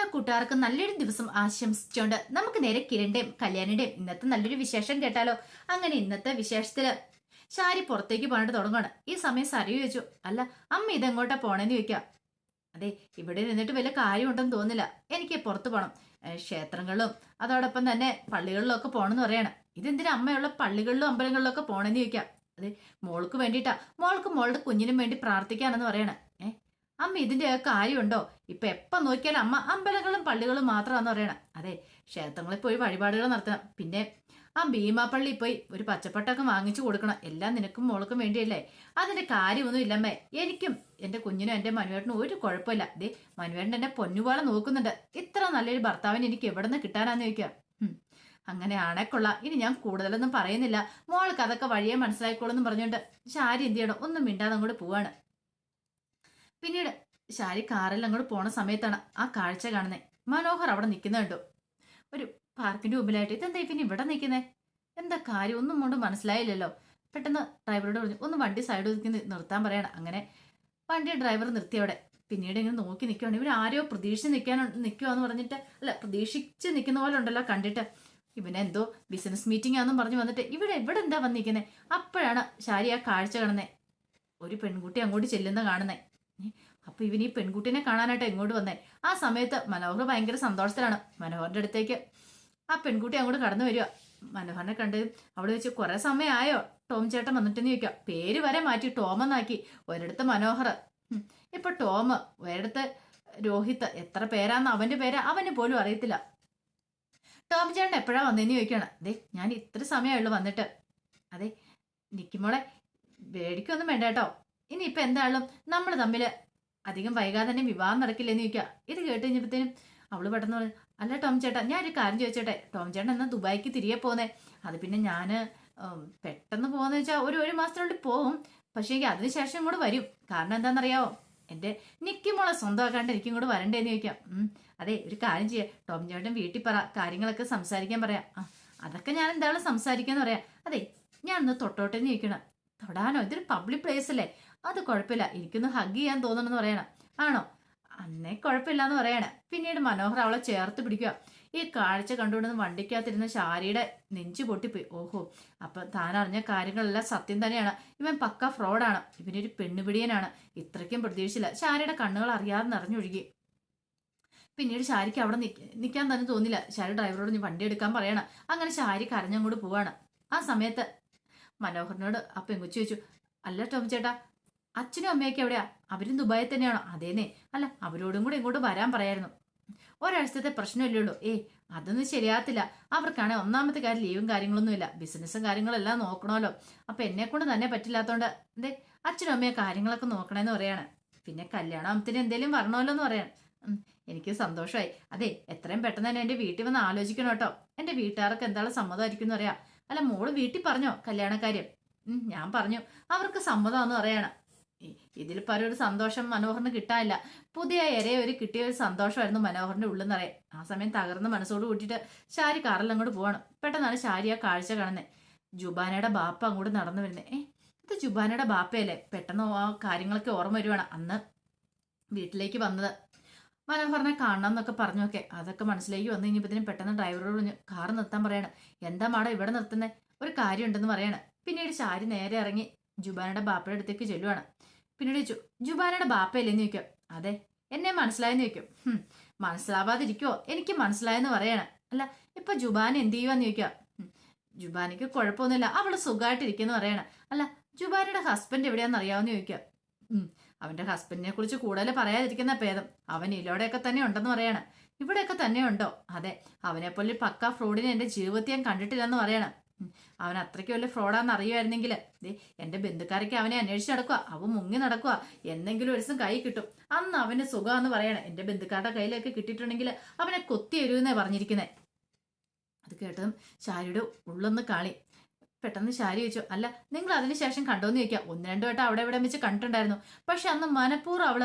എല്ലാ കൂട്ടുകാർക്കും നല്ലൊരു ദിവസം ആശംസിച്ചുകൊണ്ട് നമുക്ക് നേരെ കിരണിന്റെയും കല്യാണിന്റെയും ഇന്നത്തെ നല്ലൊരു വിശേഷം കേട്ടാലോ? അങ്ങനെ ഇന്നത്തെ വിശേഷത്തിൽ ശാരി പുറത്തേക്ക് പോകാനായിട്ട് തുടങ്ങുകയാണ് ഈ സമയം സരി ചോദിച്ചു അല്ല അമ്മ ഇതെങ്ങോട്ടാ പോണേന്ന് ചോദിക്കാം. അതെ ഇവിടെ നിന്നിട്ട് വലിയ കാര്യമുണ്ടെന്ന് തോന്നില്ല എനിക്ക് പുറത്ത് പോകണം ക്ഷേത്രങ്ങളിലും അതോടൊപ്പം തന്നെ പള്ളികളിലും ഒക്കെ പോകണമെന്ന് പറയണം. ഇതെന്തിനാ അമ്മയുള്ള പള്ളികളിലും അമ്പലങ്ങളിലും ഒക്കെ പോണെന്ന് ചോദിക്കാം? അതെ മോൾക്ക് വേണ്ടിയിട്ടാ. മോൾക്ക് മോളുടെ കുഞ്ഞിനും വേണ്ടി പ്രാർത്ഥിക്കാനെന്ന് പറയണം. അമ്മ ഇതിന്റെ കാര്യമുണ്ടോ? ഇപ്പൊ എപ്പ നോക്കിയാലും അമ്മ അമ്പലങ്ങളും പള്ളികളും മാത്രമാണെന്ന് പറയണം. അതെ ക്ഷേത്രങ്ങളിൽ പോയി വഴിപാടുകൾ നടത്തണം. പിന്നെ ആ ഭീമാപ്പള്ളി പോയി ഒരു പച്ചപ്പട്ടൊക്കെ വാങ്ങിച്ചു കൊടുക്കണം. എല്ലാം നിനക്കും മോൾക്കും വേണ്ടിയല്ലേ? അതിന്റെ കാര്യമൊന്നും ഇല്ലമ്മേ. എനിക്കും എന്റെ കുഞ്ഞിനും എന്റെ മനുവേട്ടനും ഒരു കുഴപ്പമില്ല. ദേ മനുവേട്ടൻ എന്നെ പൊന്നുപോലെ നോക്കുന്നുണ്ട്. ഇത്ര നല്ലൊരു ഭർത്താവിന് എനിക്ക് എവിടെ നിന്ന് കിട്ടാനാന്ന് ചോദിക്കാം. അങ്ങനെ ആണേക്കൊള്ള ഇനി ഞാൻ കൂടുതലൊന്നും പറയുന്നില്ല. മോൾക്ക് അതൊക്കെ വഴിയെ മനസ്സിലായിക്കോളെന്നും പറഞ്ഞുകൊണ്ട് ശാരി എന്ത് ചെയ്യണം? ഒന്നും മിണ്ടാതെ അങ്ങോട്ട് പോവാണ്. പിന്നീട് ശാരി കാറിൽ അങ്ങോട്ട് പോണ സമയത്താണ് ആ കാഴ്ച കാണുന്നത് മനോഹർ അവിടെ നിൽക്കുന്ന കണ്ടു. ഒരു പാർക്കിന്റെ മുമ്പിലായിട്ട് ഇതെന്താ പിന്നെ ഇവിടെ നിൽക്കുന്നേ? എന്താ കാര്യം? ഒന്നും കൊണ്ട് മനസ്സിലായില്ലല്ലോ. പെട്ടെന്ന് ഡ്രൈവറോട് പറഞ്ഞു ഒന്ന് വണ്ടി സൈഡ് ഒതുക്കി നിർത്താൻ പറയണം. അങ്ങനെ വണ്ടി ഡ്രൈവർ നിർത്തി അവിടെ. പിന്നീട് ഇങ്ങനെ നോക്കി നിൽക്കുകയാണ് ഇവർ ആരോ പ്രതീക്ഷിച്ച് നിൽക്കാൻ നിൽക്കുവാന്ന് പറഞ്ഞിട്ട് അല്ല പ്രതീക്ഷിച്ച് നിൽക്കുന്ന പോലെ ഉണ്ടല്ലോ കണ്ടിട്ട്. ഇവനെന്തോ ബിസിനസ് മീറ്റിംഗ് ആണെന്നും പറഞ്ഞു വന്നിട്ട് ഇവിടെ ഇവിടെ എന്താ വന്നിരിക്കുന്നത് അപ്പോഴാണ് ശാരി ആ കാഴ്ച കാണുന്നത് ഒരു പെൺകുട്ടി അങ്ങോട്ട് ചെല്ലുന്ന കാണുന്നേ. അപ്പൊ ഇവൻ ഈ പെൺകുട്ടിനെ കാണാനായിട്ട് എങ്ങോട്ട് വന്നേ. ആ സമയത്ത് മനോഹർ ഭയങ്കര സന്തോഷത്തിലാണ് മനോഹറിന്റെ അടുത്തേക്ക്. ആ പെൺകുട്ടി അങ്ങോട്ട് കടന്നു വരിക മനോഹറിനെ കണ്ട് അവിടെ വെച്ച് കുറെ സമയമായോ ടോം ചേട്ടൻ വന്നിട്ടെന്ന് ചോദിക്കാം. പേര് വരെ മാറ്റി ടോം എന്നാക്കി. ഒരിടത്ത് മനോഹർ. ഇപ്പൊ ടോം ഒരിടത്ത് രോഹിത് എത്ര പേരാന്ന് അവന്റെ പേര് അവന് പോലും അറിയത്തില്ല. ടോം ചേട്ടൻ എപ്പോഴാ വന്നതെന്ന് ചോദിക്കണം. അതെ ഞാൻ ഇത്ര സമയമുള്ളൂ വന്നിട്ട്. അതെ നിക്കുമോളെ പേടിക്കൊന്നും വേണ്ട കേട്ടോ. ഇനി ഇപ്പൊ എന്തായാലും നമ്മൾ തമ്മിൽ അധികം വൈകാതെ തന്നെ വിവാഹം നടക്കില്ലെന്ന് ചോദിക്കുക ഇത് കേട്ട് കഴിഞ്ഞപ്പോഴത്തേനും അവൾ പെട്ടെന്ന് പറഞ്ഞു അല്ല ടോം ചേട്ടാ ഞാൻ ഒരു കാര്യം ചോദിച്ചോട്ടെ? ടോം ചേട്ടൻ എന്നാ ദുബായിക്ക് തിരികെ പോന്നേ? അത് പിന്നെ ഞാൻ പെട്ടെന്ന് പോകുന്ന വെച്ചാൽ ഒരു ഒരു മാസത്തിനുള്ളിൽ പോകും പക്ഷേ എനിക്ക് അതിനുശേഷം ഇങ്ങോട്ട് വരും. കാരണം എന്താണെന്നറിയാവോ എന്റെ നിക്കുമോളെ സ്വന്തമാക്കാണ്ട് എനിക്കും ഇങ്ങോട്ട് വരണ്ടേന്ന് ചോദിക്കാം. അതെ ഒരു കാര്യം ചെയ്യാം. ടോം ചേട്ടൻ വീട്ടിൽ പറ കാര്യങ്ങളൊക്കെ സംസാരിക്കാൻ പറയാം. ആ അതൊക്കെ ഞാൻ എന്തായാലും സംസാരിക്കാന്ന് പറയാം. അതെ ഞാൻ ഒന്ന് തൊട്ടോട്ടെന്ന് ചോദിക്കണം. തൊടാനോ? ഇതൊരു പബ്ലിക് പ്ലേസ് അല്ലേ? അത് കുഴപ്പമില്ല. എനിക്കൊന്ന് ഹഗ് ചെയ്യാൻ തോന്നണമെന്ന് പറയണം. ആണോ? അന്നേ കുഴപ്പമില്ല എന്ന് പറയണ. പിന്നീട് മനോഹർ അവളെ ചേർത്ത് പിടിക്കുക. ഈ കാഴ്ച കണ്ടുകൊണ്ടെന്ന് വണ്ടിക്കകത്തിരുന്ന ശാരിയുടെ നെഞ്ചു പൊട്ടിപ്പോയി. ഓഹോ. അപ്പൊ താൻ അറിഞ്ഞ കാര്യങ്ങളെല്ലാം സത്യം തന്നെയാണ്. ഇവൻ പക്ക ഫ്രോഡാണ്. ഇവനൊരു പെണ്ണുപിടിയനാണ്. ഇത്രയ്ക്കും പ്രതീക്ഷിച്ചില്ല. ശാരിയുടെ കണ്ണുകൾ അറിയാതെ നിറഞ്ഞൊഴുകി. പിന്നീട് ശാരിക്ക് അവിടെ നിൽക്കാൻ തന്നെ തോന്നില്ല. ശാരി ഡ്രൈവറോട് നീ വണ്ടി എടുക്കാൻ പറയണം. അങ്ങനെ ശാരി കരഞ്ഞങ്ങോട്ട് പോവാണ്. ആ സമയത്ത് മനോഹറിനോട് ആ പെങ്കുച്ചു ചോദിച്ചു അല്ല ടോം ചേട്ടാ അച്ഛനും അമ്മയൊക്കെ എവിടെയാ? അവരും ദുബായിൽ തന്നെയാണോ? അതേനെ അല്ല അവരോടും കൂടെ ഇങ്ങോട്ട് വരാൻ പറയായിരുന്നു. ഒരാഴ്ചത്തെ പ്രശ്നമല്ലേ ഉള്ളൂ. ഏ അതൊന്നും ശരിയാകത്തില്ല. അവർക്കാണെ ഒന്നാമത്തെ കാര്യം ലീവും കാര്യങ്ങളൊന്നുമില്ല. ബിസിനസ്സും കാര്യങ്ങളെല്ലാം നോക്കണമല്ലോ. അപ്പൊ എന്നെ കൊണ്ട് തന്നെ പറ്റില്ലാത്തോണ്ട് എന്തേ? അച്ഛനും അമ്മയെ കാര്യങ്ങളൊക്കെ നോക്കണേന്ന് പറയാണ്. പിന്നെ കല്യാണത്തിന് എന്തേലും വരണമല്ലോ എന്ന് പറയാണ് എനിക്ക് സന്തോഷമായി അതെ എത്രയും പെട്ടെന്ന് തന്നെ എന്റെ വീട്ടിൽ വന്ന് ആലോചിക്കണം കേട്ടോ. എന്റെ വീട്ടുകാർക്ക് എന്താണ് സമ്മതമായിരിക്കും എന്ന് പറയാം അല്ല മോൾ വീട്ടിൽ പറഞ്ഞോ കല്യാണക്കാര്യം? ഞാൻ പറഞ്ഞു. അവർക്ക് സമ്മതമാണെന്ന് പറയാണ്. ഇതിൽ പല ഒരു സന്തോഷം മനോഹറിന് കിട്ടാനില്ല. പുതിയ ഇരയെ ഒരു കിട്ടിയ ഒരു സന്തോഷമായിരുന്നു മനോഹറിന്റെ ഉള്ളിൽ നിറയെ ആ സമയം തകർന്ന മനസ്സോട് കൂട്ടിയിട്ട് ഷാരി കാറിൽ അങ്ങോട്ട് പോവാണ്. പെട്ടെന്നാണ് ഷാരി ആ കാഴ്ച കാണുന്നത് ജുബാനയുടെ ബാപ്പ അങ്ങോട്ട് നടന്നു വരുന്നത് ഏ ഇത് ജുബാനയുടെ ബാപ്പയല്ലേ? പെട്ടെന്ന് ആ കാര്യങ്ങളൊക്കെ ഓർമ്മ വരുവാണ്. അന്ന് വീട്ടിലേക്ക് വന്നത്. മനോഹറിനെ കാണണം എന്നൊക്കെ പറഞ്ഞൊക്കെ. അതൊക്കെ മനസ്സിലേക്ക് വന്നു കഴിഞ്ഞപ്പോഴത്തേനും പെട്ടെന്ന് ഡ്രൈവറോട് പറഞ്ഞു കാർ നിർത്താൻ പറയാണ്. എന്താ മാഡം ഇവിടെ നിർത്തുന്നത് ഒരു കാര്യമുണ്ടെന്ന് പറയാണ്. പിന്നീട് ഷാരി നേരെ ഇറങ്ങി ജുബാനയുടെ ബാപ്പയുടെ അടുത്തേക്ക് ചെല്ലുവാണ്. പിന്നീട് ചോ ജുബാനയുടെ ബാപ്പയല്ലേന്ന് ചോദിക്കും. അതെ എന്നെ മനസ്സിലായെന്ന് ചോദിക്കും. മനസ്സിലാവാതിരിക്കോ എനിക്ക് മനസ്സിലായെന്ന് പറയാണ്. അല്ല ഇപ്പൊ ജുബാൻ എന്ത് ചെയ്യുവാന്ന് ചോദിക്കുക? ജുബാനിക്ക് കുഴപ്പമൊന്നുമില്ല അവൾ സുഖമായിട്ടിരിക്കുന്നു പറയണം. അല്ല ജുബാനയുടെ ഹസ്ബൻഡ് എവിടെയാന്ന് അറിയാവുന്ന ചോദിക്കുക? അവന്റെ ഹസ്ബൻഡിനെ കുറിച്ച് കൂടുതൽ പറയാതിരിക്കുന്ന ഭേദം അവൻ ഇലോടെയൊക്കെ തന്നെ ഉണ്ടെന്ന് പറയണം. ഇവിടെയൊക്കെ തന്നെ ഉണ്ടോ? അതെ അവനെപ്പോലെ പക്ക ഫ്രോഡിനെ എന്റെ ജീവിതത്തിൽ ഞാൻ കണ്ടിട്ടില്ലെന്ന് പറയണം. അവൻ അത്രയ്ക്ക് വലിയ ഫ്രോഡാന്ന് അറിയുമായിരുന്നെങ്കിൽ ദേ എന്റെ ബന്ധുക്കാരൊക്കെ അവനെ അന്വേഷിച്ച് നടക്കുക അവൻ മുങ്ങി നടക്കുക എന്തെങ്കിലും ഒരു ദിവസം കൈ കിട്ടും. അന്ന് അവന് സുഖമെന്ന് പറയണം. എന്റെ ബന്ധുക്കാരുടെ കയ്യിലൊക്കെ കിട്ടിയിട്ടുണ്ടെങ്കിൽ അവനെ കൊത്തി എരുവെന്നേ പറഞ്ഞിരിക്കുന്നത് അത് കേട്ടതും ശാരിയുടെ ഉള്ളൊന്ന് കാളി. പെട്ടെന്ന് ശാരി ചോദിച്ചു അല്ല നിങ്ങൾ അതിനുശേഷം കണ്ടോന്ന് ചോദിക്കാം. ഒന്ന് രണ്ടു വട്ടം അവിടെ ഇവിടെ വെച്ച് കണ്ടിട്ടുണ്ടായിരുന്നു. പക്ഷെ അന്ന് മനഃപൂർവം അവൾ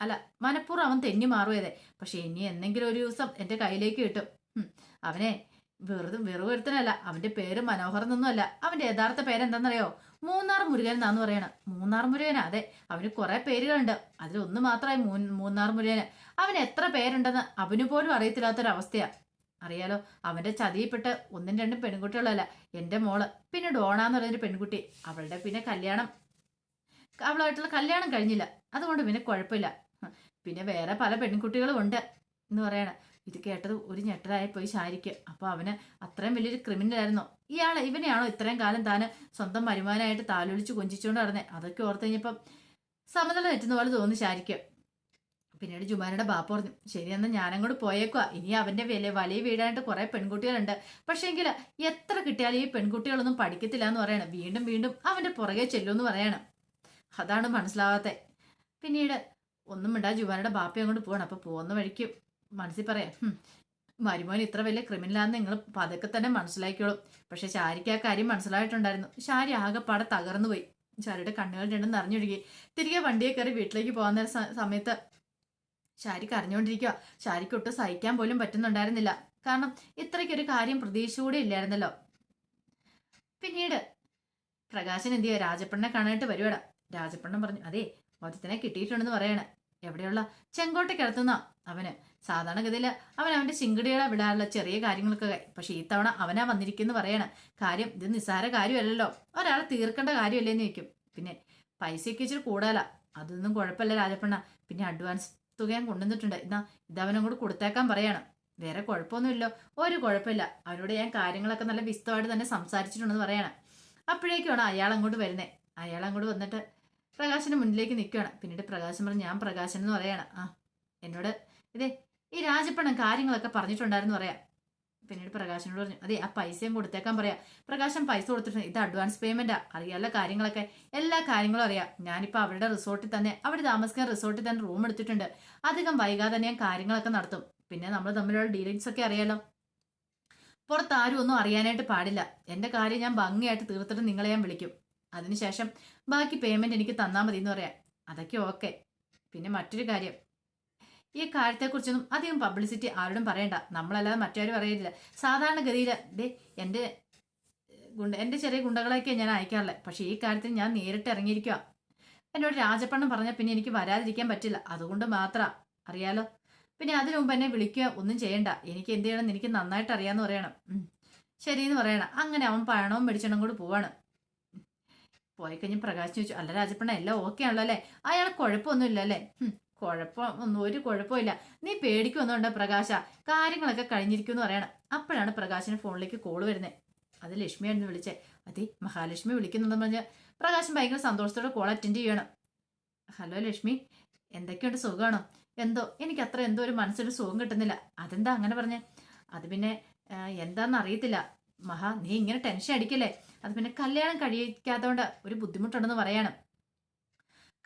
അല്ല മനഃപൂർവം അവൻ തെന്നി മാറുകയതേ പക്ഷെ ഇനി എന്തെങ്കിലും ഒരു ദിവസം എന്റെ കയ്യിലേക്ക് കിട്ടും. അവനെ വെറുതെ വെറും ഒരുത്തനല്ല അവന്റെ പേര് മനോഹർ എന്നൊന്നുമല്ല അവന്റെ യഥാർത്ഥ പേരെന്താണെന്നറിയോ? മൂന്നാർ മുരുകൻ എന്നാന്ന് പറയണം. മൂന്നാർ മുരുകൻ അതെ അവന് കുറെ പേരുകളുണ്ട്. അതിലൊന്ന് മാത്രമായി മൂന്നാർ മുരുകന്. അവന് എത്ര പേരുണ്ടെന്ന് അവന് പോലും അറിയത്തില്ലാത്തൊരവസ്ഥയാ. അറിയാലോ അവന്റെ ചതിയിൽപ്പെട്ട് ഒന്നും രണ്ടും പെൺകുട്ടികളല്ല. എന്റെ മോൾ പിന്നെ ഡോണ എന്ന് പറയുന്നൊരു പെൺകുട്ടി. അവളുടെ പിന്നെ കല്യാണം. അവളായിട്ടുള്ള കല്യാണം കഴിഞ്ഞില്ല. അതുകൊണ്ട് പിന്നെ കുഴപ്പമില്ല. പിന്നെ വേറെ പല പെൺകുട്ടികളും ഉണ്ട് എന്ന് പറയണം. ഇത് കേട്ടത് ഒരു ഞെട്ടലായി പോയി ശാരിക്ക്. അപ്പൊ അവന് അത്രയും വലിയൊരു ക്രിമിനൽ ആയിരുന്നു ഇയാളെ ഇവനെയാണോ ഇത്രയും കാലം താന് സ്വന്തം വരുമാനമായിട്ട് താലോലിച്ച് കൊഞ്ചിച്ചുകൊണ്ട് നടന്നേ? അതൊക്കെ ഓർത്ത് കഴിഞ്ഞപ്പം സമനില തെറ്റുന്ന പോലെ തോന്നി ശാരിക്ക്. പിന്നീട് ജുമാനയുടെ ബാപ്പ പറഞ്ഞു ഞാൻ ഞാനങ്ങോട്ട് പോയേക്കുവാ. ഇനി അവന്റെ വില വലിയ വീടായിട്ട് കുറെ പെൺകുട്ടികളുണ്ട്. പക്ഷേങ്കിൽ എത്ര കിട്ടിയാലും ഈ പെൺകുട്ടികളൊന്നും പഠിക്കത്തില്ല എന്ന് പറയണം. വീണ്ടും വീണ്ടും അവന്റെ പുറകെ ചെല്ലുമെന്ന് പറയണം. അതാണ് മനസ്സിലാവാത്തെ. പിന്നീട് ഒന്നും മിണ്ടാ ജുവാനയുടെ ബാപ്പ അങ്ങോട്ട് പോകണം അപ്പൊ പോകുന്ന വഴിക്ക് മനസ്സിൽ പറയാം "ഹും, മരുമോൻ ഇത്ര വലിയ ക്രിമിനലാന്ന് നിങ്ങൾ പതുക്കെ തന്നെ മനസ്സിലാക്കിയോളും പക്ഷെ ശാരിക്ക് ആ കാര്യം മനസ്സിലായിട്ടുണ്ടായിരുന്നു. ശാരി ആകെപ്പാടെ തകർന്നു പോയി. ശാരിയുടെ കണ്ണുകൾ രണ്ടും നിറഞ്ഞൊഴുകി. തിരികെ വണ്ടിയെ കയറി വീട്ടിലേക്ക് പോകുന്ന നേരം സമയത്ത് ശാരി കരഞ്ഞുകൊണ്ടിരിക്കുക ശാരിക്ക് ഒട്ടും സഹിക്കാൻ പോലും പറ്റുന്നുണ്ടായിരുന്നില്ല. കാരണം ഇത്രയ്ക്കൊരു കാര്യം പ്രതീക്ഷ കൂടെ ഇല്ലായിരുന്നല്ലോ. പിന്നീട് പ്രകാശൻ എന്ത് ചെയ്യുക രാജപ്പണ്ണനെ കാണാനായിട്ട് വരുവാടാ. രാജപ്പണ്ണൻ പറഞ്ഞു അതെ മൊത്തത്തിനെ കിട്ടിയിട്ടുണ്ടെന്ന് പറയണേ. എവിടെയുള്ള? ചെങ്കോട്ടയ്ക്കടുത്തുനിന്നാ അവന്. സാധാരണഗതിയിൽ അവൻ അവന്റെ ചിങ്കടികളെ വിടാറുള്ള ചെറിയ കാര്യങ്ങൾക്കൊക്കെ പക്ഷേ ഈ തവണ അവനാ വന്നിരിക്കുന്നു പറയണ. കാര്യം ഇത് നിസ്സാര കാര്യമല്ലല്ലോ. ഒരാളെ തീർക്കേണ്ട കാര്യമല്ലേന്ന് ചോദിക്കും. പിന്നെ പൈസയൊക്കെ ഇച്ചിരി കൂടുതലാ അതൊന്നും കുഴപ്പമില്ല രാജപ്പണ്ണ. പിന്നെ അഡ്വാൻസ് തുക ഞാൻ കൊണ്ടുവന്നിട്ടുണ്ട് എന്നാ ഇതവനും കൂടെ കൊടുത്തേക്കാൻ പറയണം. വേറെ കുഴപ്പമൊന്നുമില്ലോ. ഒരു കുഴപ്പമില്ല. അവരോട് ഞാൻ കാര്യങ്ങളൊക്കെ നല്ല വിസ്തമായിട്ട് തന്നെ സംസാരിച്ചിട്ടുണ്ടെന്ന് പറയണം. അപ്പോഴേക്കാണ് അയാൾ അങ്ങോട്ട് വരുന്നത് അയാൾ അങ്ങോട്ട് വന്നിട്ട് പ്രകാശന് മുന്നിലേക്ക് നിൽക്കുകയാണ്. പിന്നീട് പ്രകാശം പറഞ്ഞു ഞാൻ പ്രകാശൻ എന്ന് പറയണം. ആ എന്നോട് ഇതേ ഈ രാജപ്പണം കാര്യങ്ങളൊക്കെ പറഞ്ഞിട്ടുണ്ടായിരുന്നു പറയാം. പിന്നീട് പ്രകാശനോട് പറഞ്ഞു അതെ ആ പൈസയും കൊടുത്തേക്കാൻ പറയാം. പ്രകാശം പൈസ കൊടുത്തിട്ടുണ്ട് ഇത് അഡ്വാൻസ് പേയ്മെന്റാ അറിയാല്ല കാര്യങ്ങളൊക്കെ. എല്ലാ കാര്യങ്ങളും അറിയാം. ഞാനിപ്പോ അവരുടെ റിസോർട്ടിൽ തന്നെ അവിടെ താമസിക്കാൻ റിസോർട്ടിൽ തന്നെ റൂം എടുത്തിട്ടുണ്ട്. അധികം വൈകാതെ തന്നെ ഞാൻ കാര്യങ്ങളൊക്കെ നടത്തും. പിന്നെ നമ്മൾ തമ്മിലുള്ള ഡീലിങ്സ് ഒക്കെ അറിയാലോ. പുറത്ത് ആരും ഒന്നും അറിയാനായിട്ട് പാടില്ല. എന്റെ കാര്യം ഞാൻ ഭംഗിയായിട്ട് തീർത്തിട്ട് നിങ്ങളെ ഞാൻ വിളിക്കും. അതിനുശേഷം ബാക്കി പേയ്മെന്റ് എനിക്ക് തന്നാൽ മതി എന്ന് പറയാം. അതൊക്കെ ഓക്കെ പിന്നെ മറ്റൊരു കാര്യം ഈ കാര്യത്തെക്കുറിച്ചൊന്നും അധികം പബ്ലിസിറ്റി ആരോടും പറയണ്ട. നമ്മളല്ലാതെ മറ്റാരും അറിയില്ല സാധാരണഗതിയിൽ ദേ എന്റെ ഗുണ്ട എന്റെ ചെറിയ ഗുണ്ടകളൊക്കെ ഞാൻ അയക്കാറില്ല. പക്ഷേ ഈ കാര്യത്തിൽ ഞാൻ നേരിട്ട് ഇറങ്ങിയിരിക്കുക എന്നോട് രാജപ്പണ്ണം പറഞ്ഞാൽ പിന്നെ എനിക്ക് വരാതിരിക്കാൻ പറ്റില്ല. അതുകൊണ്ട് മാത്രം. അറിയാലോ? പിന്നെ അതിനു മുമ്പ് എന്നെ വിളിക്കുക ഒന്നും ചെയ്യണ്ട. എനിക്ക് എന്ത് ചെയ്യണം എനിക്ക് നന്നായിട്ട് അറിയാമെന്ന് പറയണം. എന്ന് പറയണം. അങ്ങനെ അവൻ പഴണവും മേടിച്ചണം കൂടി പോവാണ്. പോയി കഴിഞ്ഞ് പ്രകാശ് ചോദിച്ചു അല്ല രാജപ്പണ്ണ എല്ലാം ഓക്കെ ആണല്ലോ അല്ലേ? അയാൾ കുഴപ്പമൊന്നുമില്ല അല്ലേ കുഴപ്പം ഒന്നും ഒരു കുഴപ്പമില്ല. നീ പേടിക്കൊന്നുണ്ട് പ്രകാശ? കാര്യങ്ങളൊക്കെ കഴിഞ്ഞിരിക്കും എന്ന് പറയണം. അപ്പോഴാണ് പ്രകാശിന് ഫോണിലേക്ക് കോൾ വരുന്നത് അത് ലക്ഷ്മിയായിരുന്നു വിളിച്ചേ. അതെ മഹാലക്ഷ്മി വിളിക്കുന്നുണ്ടെന്ന് പറഞ്ഞ് പ്രകാശൻ ഭയങ്കര സന്തോഷത്തോടെ കോൾ അറ്റൻഡ് ചെയ്യണം. ഹലോ ലക്ഷ്മി എന്തൊക്കെയുണ്ട് സുഖമാണോ? എന്തോ എനിക്ക് അത്ര എന്തോ ഒരു മനസ്സിന് സുഖം കിട്ടുന്നില്ല. അതെന്താ അങ്ങനെ പറഞ്ഞേ? അത് പിന്നെ എന്താണെന്ന് അറിയത്തില്ല. മഹാ നീ ഇങ്ങനെ ടെൻഷൻ അടിക്കല്ലേ? അത് പിന്നെ കല്യാണം കഴിക്കാത്തതുകൊണ്ട് ഒരു ബുദ്ധിമുട്ടുണ്ടെന്ന് പറയണം.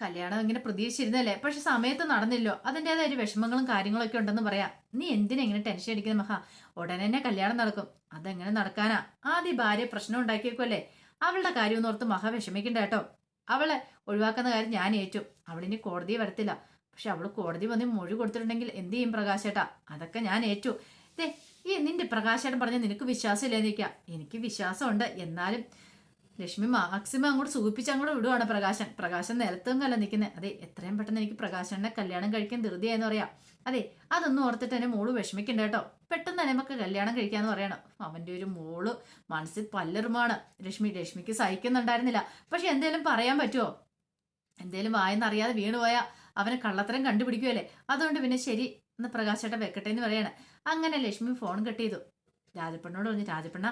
കല്യാണം ഇങ്ങനെ പ്രതീക്ഷിച്ചിരുന്നല്ലേ? പക്ഷെ സമയത്ത് നടന്നില്ലോ. അതിന്റെതായ ഒരു വിഷമങ്ങളും കാര്യങ്ങളൊക്കെ ഉണ്ടെന്ന് പറയാം. നീ എന്തിനാ ഇങ്ങനെ ടെൻഷൻ അടിക്കുന്നത് മഹാ? ഉടനെ തന്നെ കല്യാണം നടക്കും. അതെങ്ങനെ നടക്കാനാ? ആദ്യ ഭാര്യ പ്രശ്നം ഉണ്ടാക്കിയേക്കുമല്ലേ അവളുടെ കാര്യം ഓർത്ത് മഹാ വിഷമിക്കണ്ട കേട്ടോ. അവളെ ഒഴിവാക്കുന്ന കാര്യം ഞാൻ ഏറ്റു. അവളിനി കോടതി വരത്തില്ല. പക്ഷെ അവൾ കോടതി വന്ന് മൊഴി കൊടുത്തിട്ടുണ്ടെങ്കിൽ എന്ത് ചെയ്യും പ്രകാശേട്ടാ? അതൊക്കെ ഞാൻ ഏറ്റു. ദേ ഈ നിന്റെ പ്രകാശേട്ടൻ പറഞ്ഞ നിനക്ക് വിശ്വാസമില്ലേ നിൽക്കാം എനിക്ക് വിശ്വാസമുണ്ട്. എന്നാലും ലക്ഷ്മി മാക്സിമം അങ്ങോട്ട് സൂപ്പിച്ച് അങ്ങോട്ട് വിടുവാണ് പ്രകാശൻ. പ്രകാശൻ നിലത്തും കല്ല നിൽക്കുന്നത് അതെ എത്രയും പെട്ടെന്ന് എനിക്ക് പ്രകാശനെ കല്യാണം കഴിക്കാൻ ധൃതിയായെന്ന് പറയാം. അതെ അതൊന്നും ഓർത്തിട്ട് എന്നെ മോൾ വിഷമിക്കണ്ട കേട്ടോ. പെട്ടെന്ന് തന്നെ നമുക്ക് കല്യാണം കഴിക്കാന്ന് പറയണം. അവന്റെ ഒരു മോൾ മനസ്സിൽ പല്ലറുമാണ്. ലക്ഷ്മി ലക്ഷ്മിക്ക് സഹിക്കുന്നുണ്ടായിരുന്നില്ല. പക്ഷെ എന്തേലും പറയാൻ പറ്റുമോ എന്തേലും വായെന്നറിയാതെ വീണുപോയാ അവനെ കള്ളത്തരം കണ്ടുപിടിക്കുമല്ലേ അതുകൊണ്ട് പിന്നെ ശരി എന്ന് പ്രകാശേട്ട വെക്കട്ടെ എന്ന് പറയാണ്. അങ്ങനെ ലക്ഷ്മി ഫോൺ കട്ട് ചെയ്തു. രാജപ്പണ്ണോട് പറഞ്ഞു രാജപ്പണ്ണ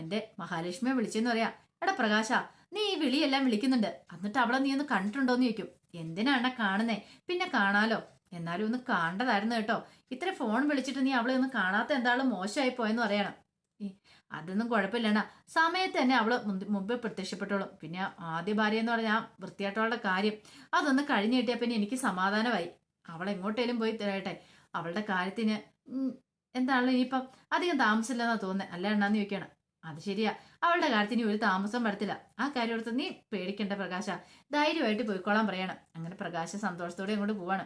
എന്റെ മഹാലക്ഷ്മിയെ വിളിച്ചെന്ന് പറയാ. എടാ പ്രകാശ നീ ഈ വിളിയെല്ലാം വിളിക്കുന്നുണ്ട്. എന്നിട്ട് അവളെ നീ ഒന്ന് കണ്ടിട്ടുണ്ടോന്ന് ചോദിക്കും. എന്തിനാണ് കാണുന്നേ? പിന്നെ കാണാലോ? എന്നാലും ഒന്ന് കാണേണ്ടതായിരുന്നു കേട്ടോ. ഇത്ര ഫോൺ വിളിച്ചിട്ട് നീ അവളെ ഒന്ന് കാണാത്ത എന്താളും മോശമായി പോയെന്ന് പറയണം. അതൊന്നും കുഴപ്പമില്ലണ സമയത്ത് തന്നെ അവൾ മുമ്പേ പ്രത്യക്ഷപ്പെട്ടോളും. പിന്നെ ആദ്യ ഭാര്യ എന്ന് പറഞ്ഞാൽ വൃത്തിയായിട്ടുള്ള കാര്യം. അതൊന്ന് കഴിഞ്ഞു കിട്ടിയാൽ പിന്നെ എനിക്ക് സമാധാനമായി. അവൾ എങ്ങോട്ടേലും പോയി തരട്ടെ. അവളുടെ കാര്യത്തിന് എന്താണല്ലോ ഇനിയിപ്പം? അധികം താമസമില്ലെന്നാ തോന്നുന്നത് അല്ല എണ്ണാന്ന് ചോദിക്കണം. അത് ശരിയാ. അവളുടെ കാര്യത്തിന് ഒരു താമസം വരത്തില്ല. ആ കാര്യം ഓർത്ത് നീ പേടിക്കണ്ട പ്രകാശ. ധൈര്യമായിട്ട് പോയിക്കോളാൻ പറയണം. അങ്ങനെ പ്രകാശ സന്തോഷത്തോടെ അങ്ങോട്ട് പോവാണ്.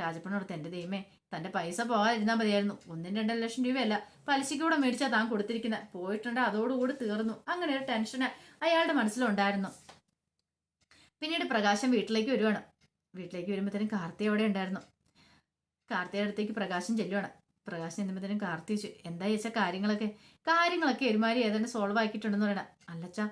രാജപ്പണോടത്ത് എന്റെ ദൈവമേ തന്റെ പൈസ പോകാതിരുന്നാൽ മതിയായിരുന്നു. ഒന്നും രണ്ടര ലക്ഷം രൂപയല്ല. പലിശയ്ക്ക് കൂടെ മേടിച്ചാൽ താൻ കൊടുത്തിരിക്കുന്നത് പോയിട്ടുണ്ട് അതോടുകൂടി തീർന്നു. അങ്ങനെ ഒരു ടെൻഷന് അയാളുടെ മനസ്സിലുണ്ടായിരുന്നു. പിന്നീട് പ്രകാശം വീട്ടിലേക്ക് വരുവാണ്. വീട്ടിലേക്ക് വരുമ്പോഴത്തേനും കാർത്തിയ അവിടെ ഉണ്ടായിരുന്നു. കാർത്തിയുടെ അടുത്തേക്ക് പ്രകാശം ചെല്ലുവാണ്. പ്രകാശം എന്നുമ്പോഴത്തേനും കാർത്തി എന്താ ചോദിച്ചാൽ കാര്യങ്ങളൊക്കെ? കാര്യങ്ങളൊക്കെ ഒരുമാതിരി ഏതാണ്ട് സോൾവ് ആക്കിയിട്ടുണ്ടെന്ന് പറയണ. അല്ലച്ചാ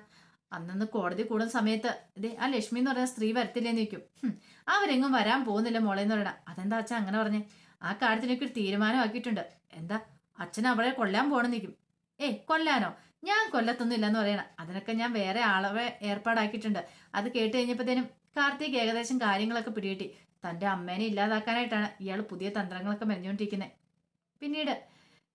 അന്നന്ന് കോടതി കൂടുന്ന സമയത്ത് ഇതേ ആ ലക്ഷ്മി എന്ന് പറയുന്ന സ്ത്രീ വരത്തില്ലേന്ന് നിൽക്കും "ഹും, അവരെങ്ങും വരാൻ പോകുന്നില്ല മോളെ എന്ന് പറയണ. അതെന്താ അച്ഛൻ അങ്ങനെ പറഞ്ഞേ? ആ കാര്യത്തിനൊക്കെ ഒരു തീരുമാനമാക്കിയിട്ടുണ്ട്. എന്താ അച്ഛൻ അവളെ കൊല്ലാൻ പോകണം നിൽക്കും ഏയ് കൊല്ലാനോ? ഞാൻ കൊല്ലത്തൊന്നും ഇല്ലെന്ന് പറയണ. അതിനൊക്കെ ഞാൻ വേറെ ആളെ ഏർപ്പാടാക്കിയിട്ടുണ്ട്. അത് കേട്ട് കഴിഞ്ഞപ്പോഴത്തേനും കാർത്തിക് ഏകദേശം കാര്യങ്ങളൊക്കെ പിടികിട്ടി. തന്റെ അമ്മേനെ ഇല്ലാതാക്കാനായിട്ടാണ് ഇയാൾ പുതിയ തന്ത്രങ്ങളൊക്കെ മെനഞ്ഞുകൊണ്ടിരിക്കുന്നത് പിന്നീട്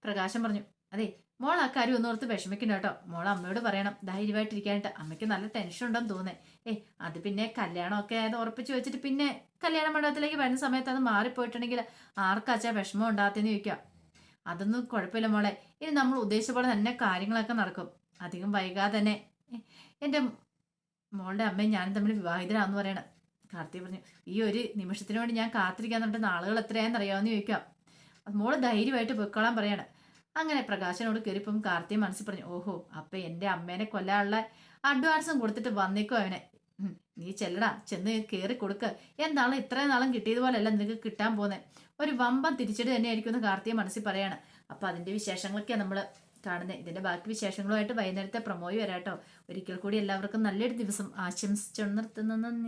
പ്രകാശം പറഞ്ഞു അതെ മോൾ ആ കാര്യം ഒന്നോർത്ത് വിഷമിക്കണ്ട കേട്ടോ. മോൾ അമ്മയോട് പറയണം ധൈര്യമായിട്ടിരിക്കാനായിട്ട് അമ്മയ്ക്ക് നല്ല ടെൻഷൻ ഉണ്ടെന്ന് തോന്നേ ഏ അത് പിന്നെ കല്യാണമൊക്കെ ആയത് ഉറപ്പിച്ച് വെച്ചിട്ട് പിന്നെ കല്യാണ മണ്ഡപത്തിലേക്ക് വരുന്ന സമയത്ത് അത് മാറിപ്പോയിട്ടുണ്ടെങ്കിൽ ആർക്കാച്ചാ വിഷമം ഉണ്ടാകത്തെന്ന് ചോദിക്കാം അതൊന്നും കുഴപ്പമില്ല മോളെ. ഇനി നമ്മൾ ഉദ്ദേശിച്ച പോലെ തന്നെ കാര്യങ്ങളൊക്കെ നടക്കും. അധികം വൈകാതെ തന്നെ. എന്റെ മോളുടെ അമ്മയും ഞാനും തമ്മിൽ വിവാഹിതരാന്ന് പറയണം. കാർത്തി പറഞ്ഞു ഈ ഒരു നിമിഷത്തിന് വേണ്ടി ഞാൻ കാത്തിരിക്കാൻ പറഞ്ഞിട്ട് നാളുകൾ എത്രയാണെന്ന് അറിയാമെന്ന് ചോദിക്കാം. അത് മോൾ ധൈര്യമായിട്ട് പൊയ്ക്കോളാൻ പറയാണ്. അങ്ങനെ പ്രകാശനോട് കയറിപ്പം കാർത്തിക മനസ്സിൽ പറഞ്ഞു ഓഹോ അപ്പൊ എന്റെ അമ്മേനെ കൊല്ലാനുള്ള അഡ്വാൻസും കൊടുത്തിട്ട് വന്നേക്കോ അവനെ. നീ ചെല്ലടാ ചെന്ന് കയറി കൊടുക്ക്. എന്താണ് ഇത്രയും നാളും കിട്ടിയതുപോലെയല്ല നിനക്ക് കിട്ടാൻ പോകുന്നത് ഒരു വമ്പം തിരിച്ചടി തന്നെയായിരിക്കും എന്ന് കാർത്തിക മനസ്സിൽ പറയാണ്. അപ്പൊ അതിന്റെ വിശേഷങ്ങളൊക്കെ നമ്മൾ കാണുന്നത് ഇതിന്റെ ബാക്കി വിശേഷങ്ങളുമായിട്ട് വൈകുന്നേരത്തെ പ്രൊമോയി വരാട്ടോ. ഒരിക്കൽ കൂടി എല്ലാവർക്കും നല്ലൊരു ദിവസം ആശംസിച്ചു നിർത്തുന്നു